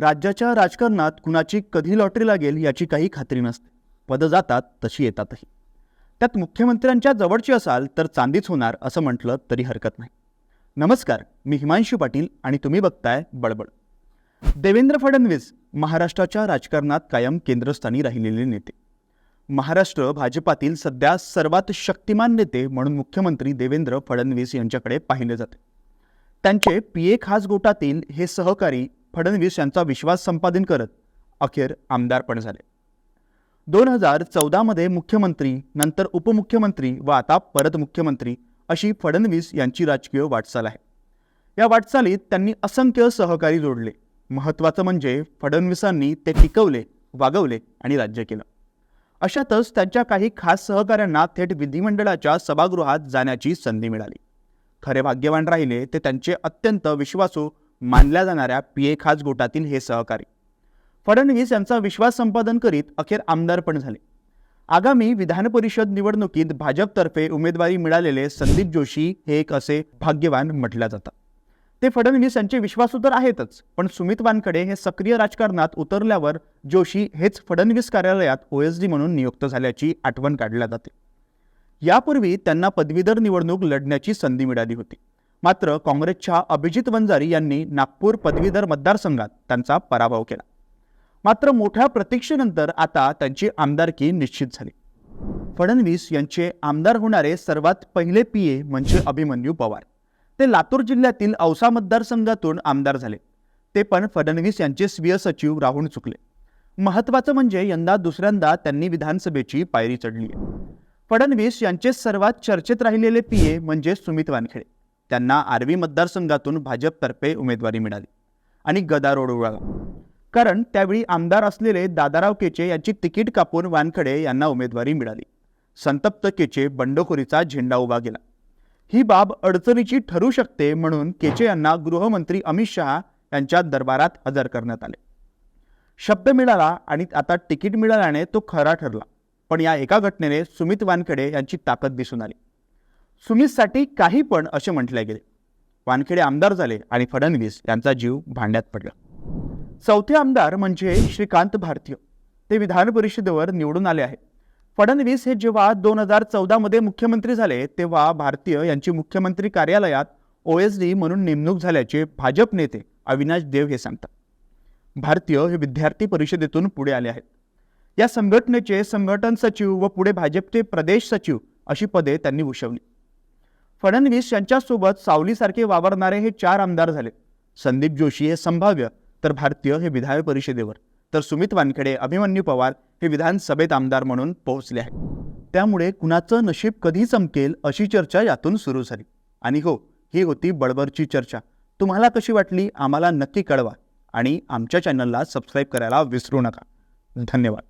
राज्याच्या राजकारणात कुणाची कधी लॉटरी लागेल याची काही खात्री नसते. पदं जातात तशी येतातही. त्यात मुख्यमंत्र्यांच्या जवळची असाल तर चांदीच होणार असं म्हटलं तरी हरकत नाही. नमस्कार मी हिमांशू पाटील आणि तुम्ही बघताय बडबड देवेंद्र फडणवीस महाराष्ट्राच्या राजकारणात कायम केंद्रस्थानी राहिलेले नेते. महाराष्ट्र भाजपातील सध्या सर्वात शक्तिमान नेते म्हणून मुख्यमंत्री देवेंद्र फडणवीस यांच्याकडे पाहिले जाते. त्यांचे पी ए खास गोटातील हे सहकारी फडणवीस यांचा विश्वास संपादन करत अखेर आमदार पण झाले. दोन हजार चौदामध्ये मुख्यमंत्री नंतर उपमुख्यमंत्री व आता परत मुख्यमंत्री अशी फडणवीस यांची राजकीय वाटचाल आहे. या वाटचालीत त्यांनी असंख्य सहकारी जोडले. महत्त्वाचं म्हणजे फडणवीसांनी ते टिकवले वागवले आणि राज्य केलं. अशातच त्यांच्या काही खास सहकाऱ्यांना थेट विधिमंडळाच्या सभागृहात जाण्याची संधी मिळाली. खरे भाग्यवान राहिले ते त्यांचे अत्यंत विश्वासू मानल्या जाणाऱ्या पी ए खास गोटातील हे सहकारी. फडणवीस यांचा विश्वास संपादन करीत अखेर आमदार पण झाले. आगामी विधान परिषद निवडणुकीत भाजपतर्फे उमेदवारी मिळालेले संदीप जोशी हे एक असे भाग्यवान म्हटल्या जातात. ते फडणवीस यांचे विश्वासू तर आहेतच पण सुमित वानखडे हे सक्रिय राजकारणात उतरल्यावर जोशी हेच फडणवीस कार्यालयात ओएसडी म्हणून नियुक्त झाल्याची आठवण काढल्या जाते. यापूर्वी त्यांना पदवीधर निवडणूक लढण्याची संधी मिळाली होती. मात्र काँग्रेसच्या अभिजित वंजारी यांनी नागपूर पदवीधर मतदारसंघात त्यांचा पराभव केला. मात्र मोठ्या प्रतीक्षेनंतर आता त्यांची आमदारकी निश्चित झाली. फडणवीस यांचे आमदार होणारे सर्वात पहिले पी ए म्हणजे अभिमन्यू पवार. ते लातूर जिल्ह्यातील औसा मतदारसंघातून आमदार झाले. ते पण फडणवीस यांचे स्वीय सचिव राहून चुकले. महत्त्वाचं म्हणजे यंदा दुसऱ्यांदा त्यांनी विधानसभेची पायरी चढली. फडणवीस यांचे सर्वात चर्चेत राहिलेले पी ए म्हणजे सुमित वानखेडे. त्यांना आर्वी मतदारसंघातून भाजपतर्फे उमेदवारी मिळाली आणि गदारोळ उडाला. कारण त्यावेळी आमदार असलेले दादाराव केचे यांची तिकीट कापून वानखडे यांना उमेदवारी मिळाली. संतप्त केचे बंडखोरीचा झेंडा उभा गेला ही बाब अडचणीची ठरू शकते म्हणून केचे यांना गृहमंत्री अमित शहा यांच्या दरबारात हजर करण्यात आले. शब्द मिळाला आणि आता तिकीट मिळाल्याने तो खरा ठरला. पण या एका घटनेने सुमित वानखडे यांची ताकद दिसून आली. सुमितसाठी काही पण असे म्हटले गेले. वानखेडे आमदार झाले आणि फडणवीस यांचा जीव भांड्यात पडला. चौथे आमदार म्हणजे श्रीकांत भारतीय. ते विधान परिषदेवर निवडून आले आहे फडणवीस हे जेव्हा दोन हजार चौदामध्ये मुख्यमंत्री झाले तेव्हा भारतीय यांची मुख्यमंत्री कार्यालयात ओएसडी म्हणून नेमणूक झाल्याचे भाजप नेते अविनाश देव हे सांगतात. भारतीय हे विद्यार्थी परिषदेतून पुढे आले आहेत. या संघटनेचे संघटन सचिव व पुढे भाजपचे प्रदेश सचिव अशी पदे त्यांनी भूषवली. फडणवीस यांच्यासोबत सावलीसारखे वावरणारे हे चार आमदार झाले. संदीप जोशी हे संभाव्य तर भारतीय हे विधान परिषदेवर. तर सुमित वानखेडे अभिमन्यू पवार हे विधानसभेत आमदार म्हणून पोहोचले आहेत. त्यामुळे कुणाचं नशीब कधी चमकेल अशी चर्चा यातून सुरू झाली. आणि हो ही होती बडबरची चर्चा. तुम्हाला कशी वाटली आम्हाला नक्की कळवा. आणि आमच्या चॅनलला सबस्क्राईब करायला विसरू नका. धन्यवाद.